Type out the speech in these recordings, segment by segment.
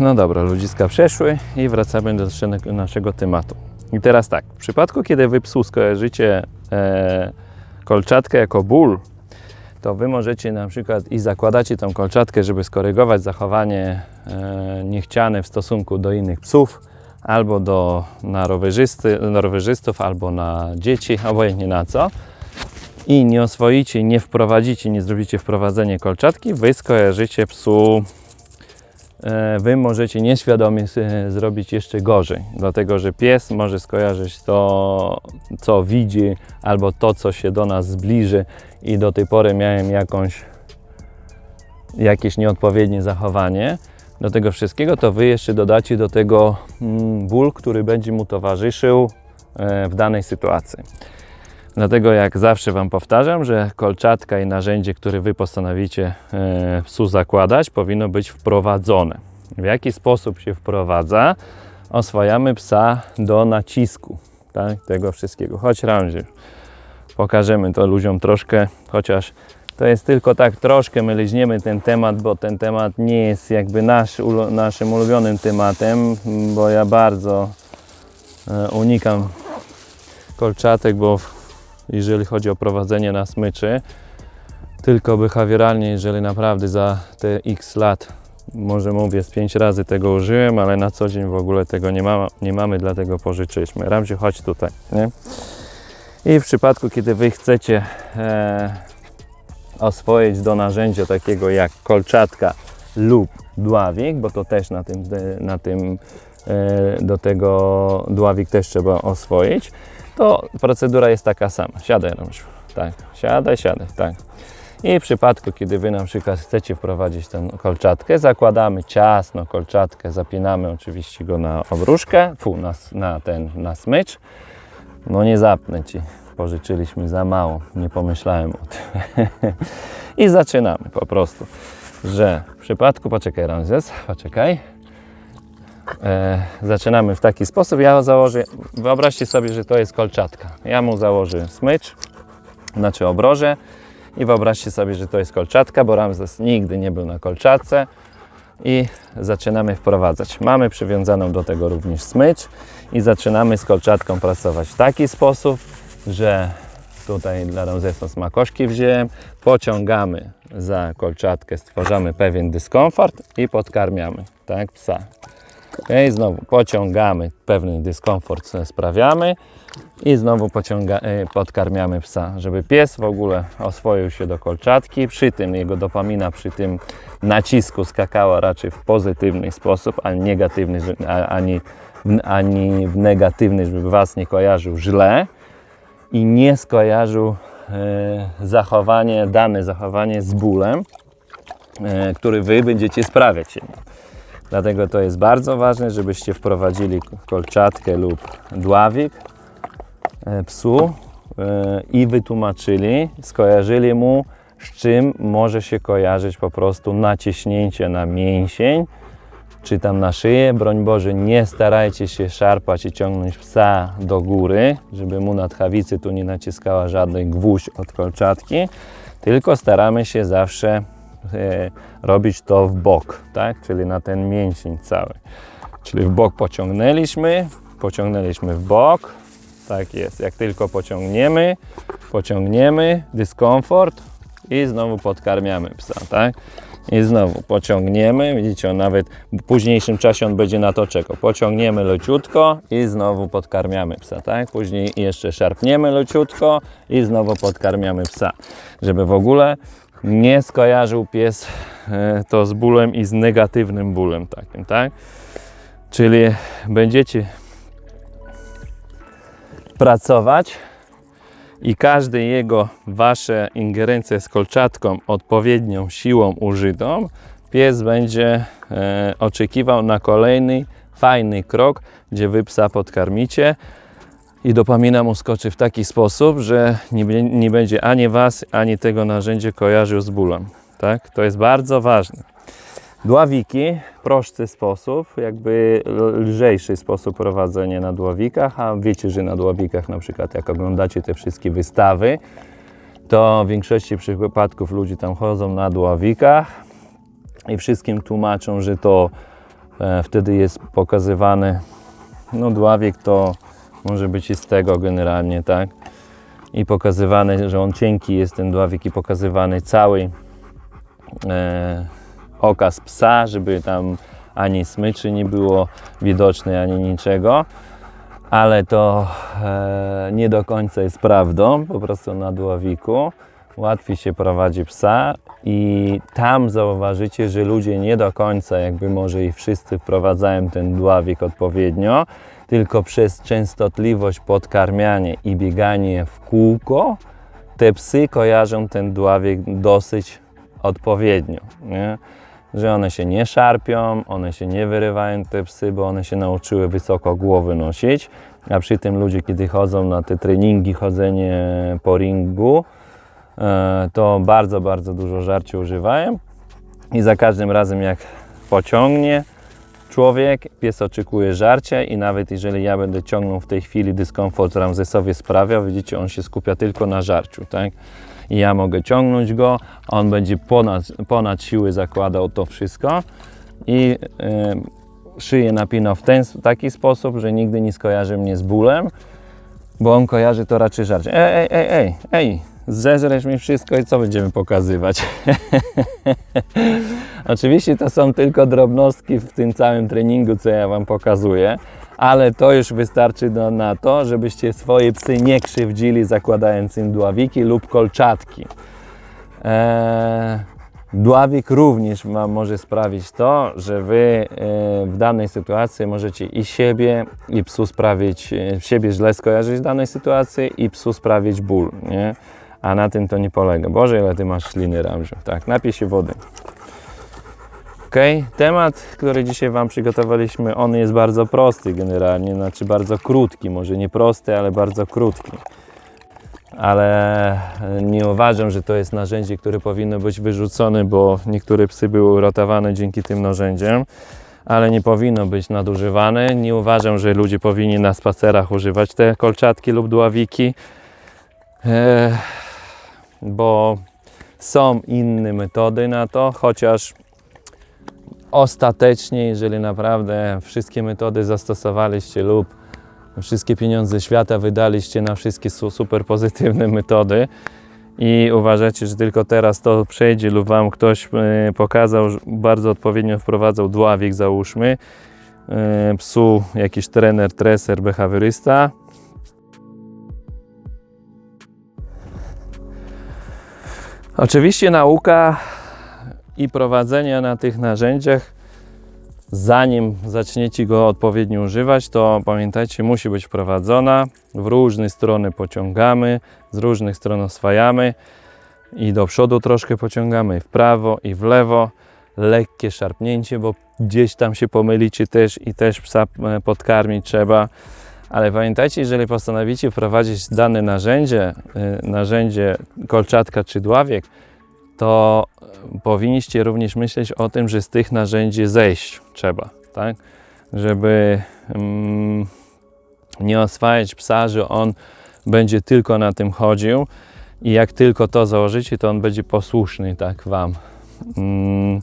No dobra, ludziska przeszły i wracamy do naszego- tematu. I teraz tak, w przypadku kiedy wy psu skojarzycie kolczatkę jako ból, to wy możecie na przykład i zakładacie tą kolczatkę, żeby skorygować zachowanie e, niechciane w stosunku do innych psów, albo do, na, rowerzysty, na rowerzystów, albo na dzieci, obojętnie na co. I nie oswoicie, nie wprowadzicie, nie zrobicie wprowadzenie kolczatki, wy skojarzycie psu e, wy możecie nieświadomie e, zrobić jeszcze gorzej, dlatego że pies może skojarzyć to, co widzi, albo to, co się do nas zbliży i do tej pory miałem jakąś, jakieś nieodpowiednie zachowanie. Do tego wszystkiego to wy jeszcze dodacie do tego mm, ból, który będzie mu towarzyszył e, w danej sytuacji. Dlatego jak zawsze Wam powtarzam, że kolczatka i narzędzie, które Wy postanowicie e, psu zakładać, powinno być wprowadzone. W jaki sposób się wprowadza? Oswajamy psa do nacisku tak, tego wszystkiego. Chodź Ramzi, pokażemy to ludziom troszkę, chociaż to jest tylko tak troszkę, my liźniemy ten temat, bo ten temat nie jest jakby nasz, naszym ulubionym tematem, bo ja bardzo e, unikam kolczatek, bo jeżeli chodzi o prowadzenie na smyczy, tylko behawioralnie, jeżeli naprawdę za te x lat, może mówię z 5 razy tego użyłem, ale na co dzień w ogóle tego nie, ma, nie mamy, dlatego pożyczyliśmy. Ramzi, chodź tutaj. Nie? I w przypadku, kiedy Wy chcecie e, oswoić do narzędzia takiego jak kolczatka lub dławik, bo to też na tym, na tym e, do tego dławik też trzeba oswoić, to procedura jest taka sama. Siadaj, Ramziu. Tak, siadaj, siadaj, tak. I w przypadku, kiedy Wy na przykład chcecie wprowadzić tę kolczatkę, zakładamy ciasno kolczatkę, zapinamy oczywiście go na obruszkę, fu, na, na ten, na smycz. No nie zapnę Ci, pożyczyliśmy za mało, nie pomyślałem o tym. I zaczynamy po prostu, że w przypadku, poczekaj Ramzes, poczekaj. E, zaczynamy w taki sposób, ja założę, wyobraźcie sobie, że to jest kolczatka. Ja mu założę smycz, znaczy obroże i wyobraźcie sobie, że to jest kolczatka, bo Ramzes nigdy nie był na kolczatce i zaczynamy wprowadzać. Mamy przywiązaną do tego również smycz i zaczynamy z kolczatką pracować w taki sposób, że tutaj dla Ramzesa smakoszki wziąłem, pociągamy za kolczatkę, stwarzamy pewien dyskomfort i podkarmiamy, tak, psa. I znowu pociągamy, pewny dyskomfort sprawiamy i znowu pociąga, e, podkarmiamy psa, żeby pies w ogóle oswoił się do kolczatki. Przy tym jego dopamina przy tym nacisku skakała raczej w pozytywny sposób, a negatywny, ani, ani w negatywny, żeby Was nie kojarzył źle i nie skojarzył e, zachowanie, dane zachowanie z bólem, e, który Wy będziecie sprawiać. Dlatego to jest bardzo ważne, żebyście wprowadzili kolczatkę lub dławik e, psu e, i wytłumaczyli, skojarzyli mu, z czym może się kojarzyć po prostu naciśnięcie na mięsień, czy tam na szyję. Broń Boże, nie starajcie się szarpać i ciągnąć psa do góry, żeby mu na tchawicy tu nie naciskała żadnej gwóźdź od kolczatki, tylko staramy się zawsze robić to w bok, tak? czyli na ten mięsień cały. Czyli w bok pociągnęliśmy, pociągnęliśmy w bok, tak jest. Jak tylko pociągniemy, pociągniemy, dyskomfort i znowu podkarmiamy psa, tak? I znowu pociągniemy, widzicie, on nawet w późniejszym czasie on będzie na to czekał. Pociągniemy leciutko i znowu podkarmiamy psa, tak? Później jeszcze szarpniemy leciutko i znowu podkarmiamy psa, żeby w ogóle nie skojarzył pies e, to z bólem i z negatywnym bólem takim, tak? Czyli będziecie pracować i każde jego wasze ingerencje z kolczatką odpowiednią siłą użytą, pies będzie e, oczekiwał na kolejny fajny krok, gdzie wy psa podkarmicie, i dopamina mu skoczy w taki sposób, że nie, nie będzie ani Was, ani tego narzędzia kojarzył z bólem. Tak? To jest bardzo ważne. Dławiki, prosty sposób, jakby lżejszy sposób prowadzenia na dławikach, a wiecie, że na dławikach na przykład jak oglądacie te wszystkie wystawy, to w większości przypadków ludzie tam chodzą na dławikach i wszystkim tłumaczą, że to e, wtedy jest pokazywany, no dławik to może być i z tego generalnie, tak? I pokazywany, że on cienki jest ten dławik i pokazywany cały e, okaz psa, żeby tam ani smyczy nie było widoczne, ani niczego. Ale to e, nie do końca jest prawdą, po prostu na dławiku łatwiej się prowadzi psa i tam zauważycie, że ludzie nie do końca, jakby może i wszyscy wprowadzają ten dławik odpowiednio, tylko przez częstotliwość podkarmianie i bieganie w kółko, te psy kojarzą ten dławik dosyć odpowiednio. Nie? Że one się nie szarpią, one się nie wyrywają te psy, bo one się nauczyły wysoko głowy nosić. A przy tym ludzie, kiedy chodzą na te treningi, chodzenie po ringu, e, to bardzo, bardzo dużo żarcia używają. I za każdym razem jak pociągnie człowiek, pies oczekuje żarcia i nawet jeżeli ja będę ciągnął w tej chwili dyskomfort Ramzesowi sprawia, widzicie, on się skupia tylko na żarciu, tak? I ja mogę ciągnąć go, on będzie ponad, ponad siły zakładał to wszystko i y, szyję napinał w ten taki sposób, że nigdy nie skojarzy mnie z bólem, bo on kojarzy to raczej żarcie. Ej, ej, ej, ej, zeżresz mi wszystko i co będziemy pokazywać? Oczywiście to są tylko drobnostki w tym całym treningu, co ja Wam pokazuję, ale to już wystarczy do, na to, żebyście swoje psy nie krzywdzili zakładając im dławiki lub kolczatki. Eee, dławik również Wam może sprawić to, że Wy e, w danej sytuacji możecie i siebie, i psu sprawić, e, siebie źle skojarzyć w danej sytuacji i psu sprawić ból, nie? A na tym to nie polega. Boże, ile Ty masz śliny, Ramziu. Tak, napij się wody. Ok, temat, który dzisiaj Wam przygotowaliśmy, on jest bardzo prosty generalnie, znaczy bardzo krótki, może nie prosty, ale bardzo krótki. Ale nie uważam, że to jest narzędzie, które powinno być wyrzucone, bo niektóre psy były uratowane dzięki tym narzędziom, ale nie powinno być nadużywane. Nie uważam, że ludzie powinni na spacerach używać te kolczatki lub dławiki, e, bo są inne metody na to, chociaż ostatecznie, jeżeli naprawdę wszystkie metody zastosowaliście lub wszystkie pieniądze świata wydaliście na wszystkie su- super pozytywne metody i uważacie, że tylko teraz to przejdzie lub Wam ktoś e, pokazał, bardzo odpowiednio wprowadzał dławik załóżmy, e, psu jakiś trener, treser, behawiorysta, Oczywiście nauka i prowadzenie na tych narzędziach, zanim zaczniecie go odpowiednio używać, to pamiętajcie, musi być prowadzona. W różne strony pociągamy, z różnych stron oswajamy i do przodu troszkę pociągamy, w prawo, i w lewo. Lekkie szarpnięcie, bo gdzieś tam się pomylicie też i też psa e, podkarmić trzeba. Ale pamiętajcie, jeżeli postanowicie wprowadzić dane narzędzie, y, narzędzie kolczatka czy dławiek, to powinniście również myśleć o tym, że z tych narzędzi zejść trzeba, tak? Żeby mm, nie oswajać psa, że on będzie tylko na tym chodził i jak tylko to założycie, to on będzie posłuszny tak Wam. Mm,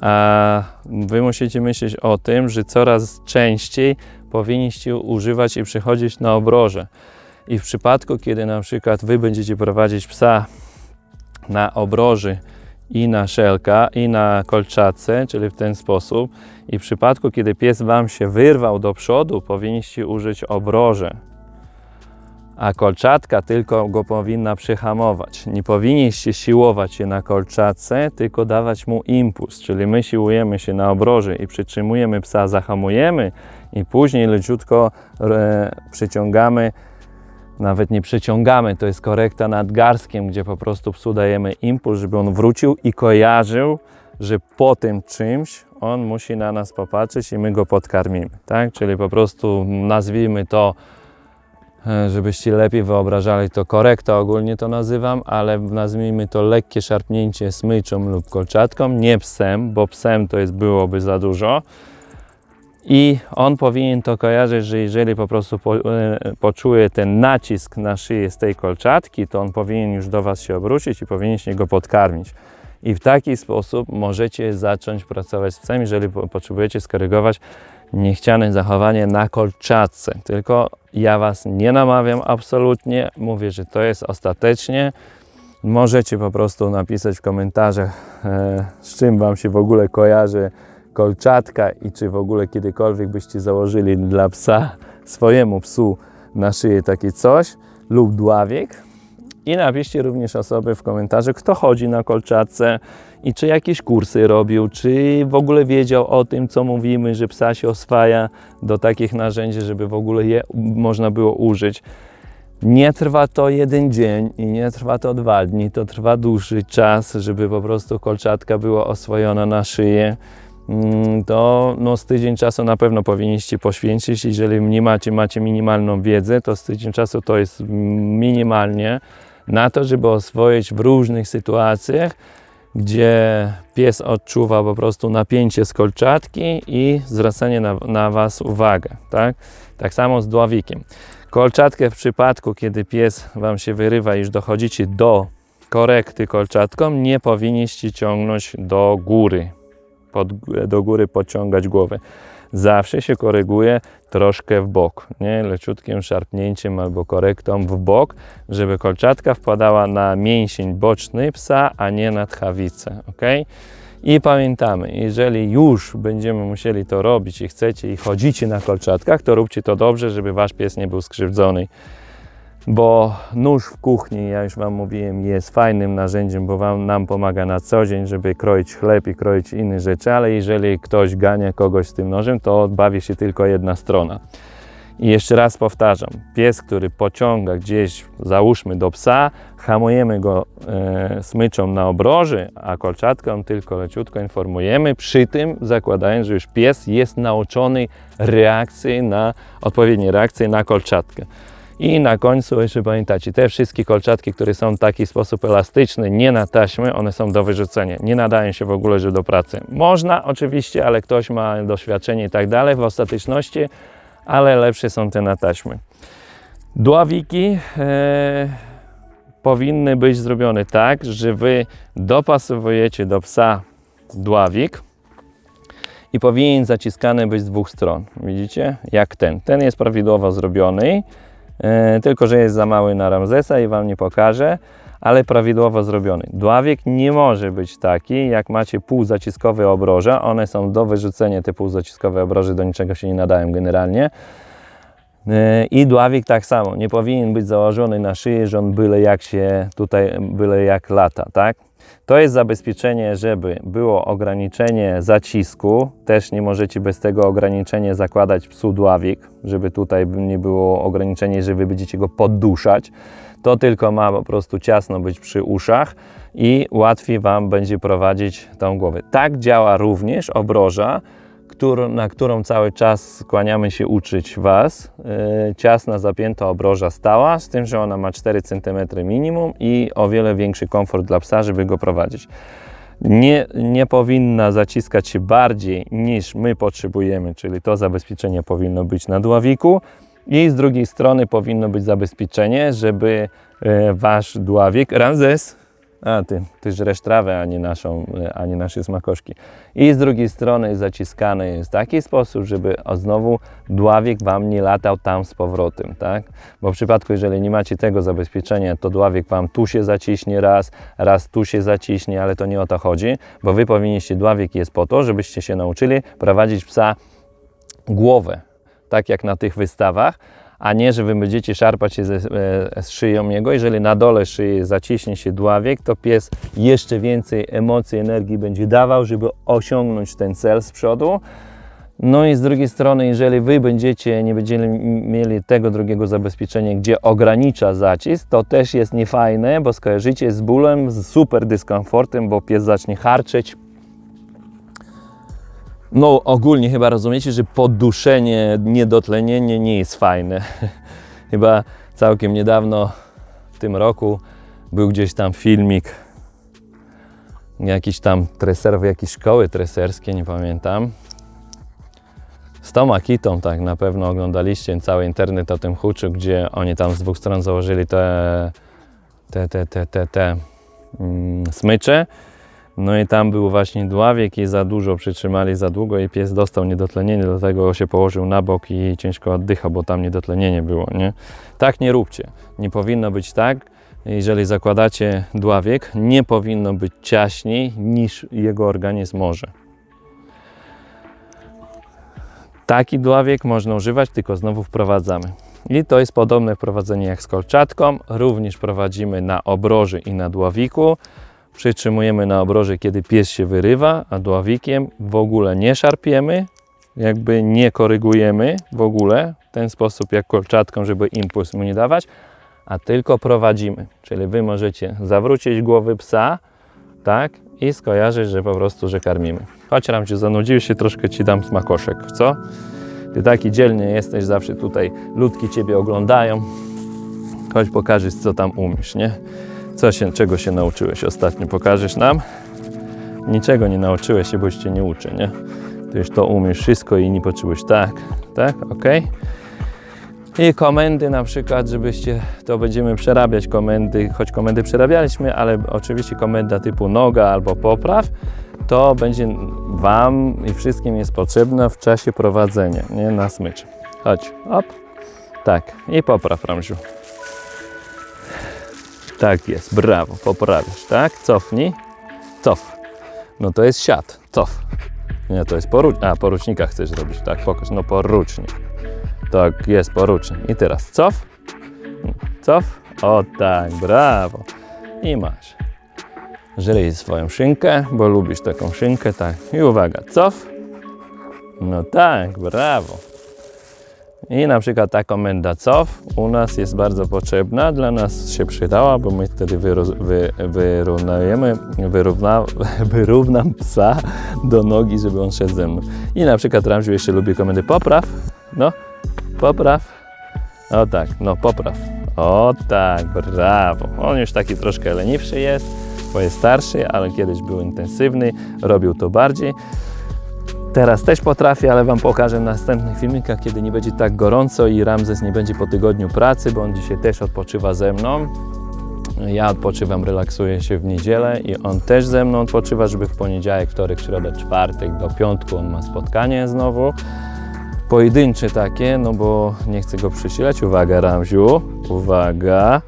a Wy musicie myśleć o tym, że coraz częściej powinniście używać i przychodzić na obroże. I w przypadku, kiedy na przykład Wy będziecie prowadzić psa na obroży i na szelka, i na kolczatce, czyli w ten sposób, i w przypadku, kiedy pies Wam się wyrwał do przodu, powinniście użyć obroże. A kolczatka tylko go powinna przyhamować. Nie powinniście siłować się na kolczatce, tylko dawać mu impuls. Czyli my siłujemy się na obroży i przytrzymujemy psa, zahamujemy i później leciutko e, przyciągamy nawet nie przyciągamy, to jest korekta nadgarskiem, gdzie po prostu psu dajemy impuls, żeby on wrócił i kojarzył, że po tym czymś on musi na nas popatrzeć i my go podkarmimy, tak? Czyli po prostu nazwijmy to e, żebyście lepiej wyobrażali to korekta ogólnie to nazywam, ale nazwijmy to lekkie szarpnięcie smyczą lub kolczatką, nie psem, bo psem to jest byłoby za dużo. I on powinien to kojarzyć, że jeżeli po prostu po, e, poczuje ten nacisk na szyję z tej kolczatki, to on powinien już do Was się obrócić i powinniście go podkarmić. I w taki sposób możecie zacząć pracować z psem, jeżeli po, potrzebujecie skorygować niechciane zachowanie na kolczatce. Tylko ja Was nie namawiam absolutnie, mówię, że to jest ostatecznie. Możecie po prostu napisać w komentarzach, e, z czym Wam się w ogóle kojarzy kolczatka i czy w ogóle kiedykolwiek byście założyli dla psa, swojemu psu na szyję takie coś lub dławiek. I napiszcie również osoby w komentarzu, kto chodzi na kolczatce i czy jakieś kursy robił, czy w ogóle wiedział o tym, co mówimy, że psa się oswaja do takich narzędzi, żeby w ogóle je można było użyć. Nie trwa to jeden dzień i nie trwa to dwa dni, to trwa dłuższy czas, żeby po prostu kolczatka była oswojona na szyję. Mm, To no, z tydzień czasu na pewno powinniście poświęcić. Jeżeli nie macie, macie minimalną wiedzę, to z tydzień czasu to jest minimalnie na to, żeby oswoić w różnych sytuacjach, gdzie pies odczuwa po prostu napięcie z kolczatki i zwracanie na, na Was uwagę. Tak? tak samo z dławikiem. Kolczatkę w przypadku, kiedy pies Wam się wyrywa już dochodzicie do korekty kolczatką, nie powinniście ciągnąć do góry, pod, do góry pociągać głowę. Zawsze się koryguje troszkę w bok, nie? leciutkim szarpnięciem albo korektą w bok, żeby kolczatka wpadała na mięsień boczny psa, a nie na tchawicę. ok? I pamiętamy, jeżeli już będziemy musieli to robić i chcecie i chodzicie na kolczatkach, to róbcie to dobrze, żeby wasz pies nie był skrzywdzony. Bo nóż w kuchni, ja już Wam mówiłem, jest fajnym narzędziem, bo wam, nam pomaga na co dzień, żeby kroić chleb i kroić inne rzeczy, ale jeżeli ktoś gania kogoś z tym nożem, to bawi się tylko jedna strona. I jeszcze raz powtarzam, pies, który pociąga gdzieś, załóżmy do psa, hamujemy go e, smyczą na obroży, a kolczatką tylko leciutko informujemy, przy tym zakładając, że już pies jest nauczony reakcji na, odpowiedniej reakcji na kolczatkę. I na końcu jeszcze pamiętacie, te wszystkie kolczatki, które są w taki sposób elastyczny, nie na taśmy, one są do wyrzucenia. Nie nadają się w ogóle do pracy. Można oczywiście, ale ktoś ma doświadczenie i tak dalej w ostateczności, ale lepsze są te na taśmy. Dławiki e, powinny być zrobione tak, że Wy dopasowujecie do psa dławik i powinien zaciskany być z dwóch stron. Widzicie? Jak ten. Ten jest prawidłowo zrobiony, tylko że jest za mały na Ramzesa i Wam nie pokażę, ale prawidłowo zrobiony. Dławik nie może być taki, jak macie półzaciskowe obroże. One są do wyrzucenia, te półzaciskowe obroże do niczego się nie nadają generalnie. E, I dławik tak samo, nie powinien być założony na szyję, że on byle jak się tutaj, byle jak lata, tak? To jest zabezpieczenie, żeby było ograniczenie zacisku. Też nie możecie bez tego ograniczenia zakładać psu dławik, żeby tutaj nie było ograniczenie, że wy będziecie go podduszać. To tylko ma po prostu ciasno być przy uszach i łatwiej Wam będzie prowadzić tą głowę. Tak działa również obroża, którą, na którą cały czas skłaniamy się uczyć Was. Yy, ciasna, zapięta obroża stała, z tym, że ona ma 4 cm minimum i o wiele większy komfort dla psa, żeby go prowadzić. Nie, nie powinna zaciskać się bardziej niż my potrzebujemy, czyli to zabezpieczenie powinno być na dławiku. I z drugiej strony powinno być zabezpieczenie, żeby e, Wasz dławik, Ramzes, a ty, ty żresz trawę, a nie, naszą, a nie nasze smakoszki. I z drugiej strony zaciskany jest w taki sposób, żeby znowu dławik Wam nie latał tam z powrotem, tak? Bo w przypadku, jeżeli nie macie tego zabezpieczenia, to dławik Wam tu się zaciśnie raz, raz tu się zaciśnie, ale to nie o to chodzi, bo Wy powinniście, dławik jest po to, żebyście się nauczyli prowadzić psa głowę, tak jak na tych wystawach, a nie, że wy będziecie szarpać się ze, e, z szyją jego. Jeżeli na dole szyi zaciśnie się dławiek, to pies jeszcze więcej emocji, energii będzie dawał, żeby osiągnąć ten cel z przodu. No i z drugiej strony, jeżeli wy będziecie, nie będziecie mieli tego drugiego zabezpieczenia, gdzie ogranicza zacisk, to też jest niefajne, bo skojarzycie z bólem, z super dyskomfortem, bo pies zacznie harczeć, no ogólnie chyba rozumiecie, że podduszenie, niedotlenienie nie jest fajne. Chyba całkiem niedawno, w tym roku, był gdzieś tam filmik jakiś tam treserów, jakiejś szkoły treserskie, nie pamiętam. Z tą Akitą, tak na pewno oglądaliście cały internet o tym huczu, gdzie oni tam z dwóch stron założyli te, te, te, te, te, te mm, smycze. No i tam był właśnie dławiek i za dużo przytrzymali za długo i pies dostał niedotlenienie, dlatego się położył na bok i ciężko oddycha, bo tam niedotlenienie było, nie? Tak nie róbcie. Nie powinno być tak, jeżeli zakładacie dławiek, nie powinno być ciaśniej niż jego organizm może. Taki dławiek można używać, tylko znowu wprowadzamy. I to jest podobne wprowadzenie jak z kolczatką. Również prowadzimy na obroży i na dławiku. Przytrzymujemy na obroży, kiedy pies się wyrywa, a dławikiem w ogóle nie szarpiemy, jakby nie korygujemy w ogóle w ten sposób jak kolczatką, żeby impuls mu nie dawać, a tylko prowadzimy. Czyli wy możecie zawrócić głowy psa, tak, i skojarzyć, że po prostu, że karmimy. Chodź Ramciu, zanudziłeś się, troszkę ci dam smakoszek, co? Ty taki dzielny jesteś, zawsze tutaj ludki ciebie oglądają. Chodź pokażesz, co tam umiesz, nie? Co się, czego się nauczyłeś ostatnio? Pokażesz nam? Niczego nie nauczyłeś się, bo cię nie uczę, nie? Ty już to umiesz wszystko i nie poczułeś tak, tak, ok? I komendy na przykład, żebyście, to będziemy przerabiać komendy, choć komendy przerabialiśmy, ale oczywiście komenda typu noga albo popraw, to będzie Wam i wszystkim jest potrzebna w czasie prowadzenia, nie, na smycz. Chodź, op, tak, i popraw Ramziu. Tak jest, brawo, poprawiasz, tak? Cofnij, cof. No to jest siat, cof. Nie, to jest porucznik. A, porucznika chcesz zrobić, tak? Pokaż, no porucznik. Tak, jest porucznik. I teraz cof, cof. O tak, brawo. I masz. Żryj swoją szynkę, bo lubisz taką szynkę, tak. I uwaga, cof. No tak, brawo. I na przykład ta komenda cof u nas jest bardzo potrzebna, dla nas się przydała, bo my wtedy wy, wyrównujemy, wyrówna, wyrównam psa do nogi, żeby on szedł ze mną. I na przykład Ramziu jeszcze lubi komendy popraw, no, popraw, o tak, no popraw, o tak, brawo. On już taki troszkę leniwszy jest, bo jest starszy, ale kiedyś był intensywny, robił to bardziej. Teraz też potrafię, ale Wam pokażę w następnych filmikach, kiedy nie będzie tak gorąco i Ramzes nie będzie po tygodniu pracy, bo on dzisiaj też odpoczywa ze mną. Ja odpoczywam, relaksuję się w niedzielę i on też ze mną odpoczywa, żeby w poniedziałek, wtorek, środę, czwartek do piątku on ma spotkanie znowu. Pojedyncze takie, no bo nie chcę go przysilać. Uwaga Ramziu, uwaga.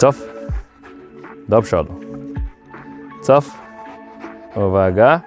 Cof. Do przodu. Cof. Uwaga.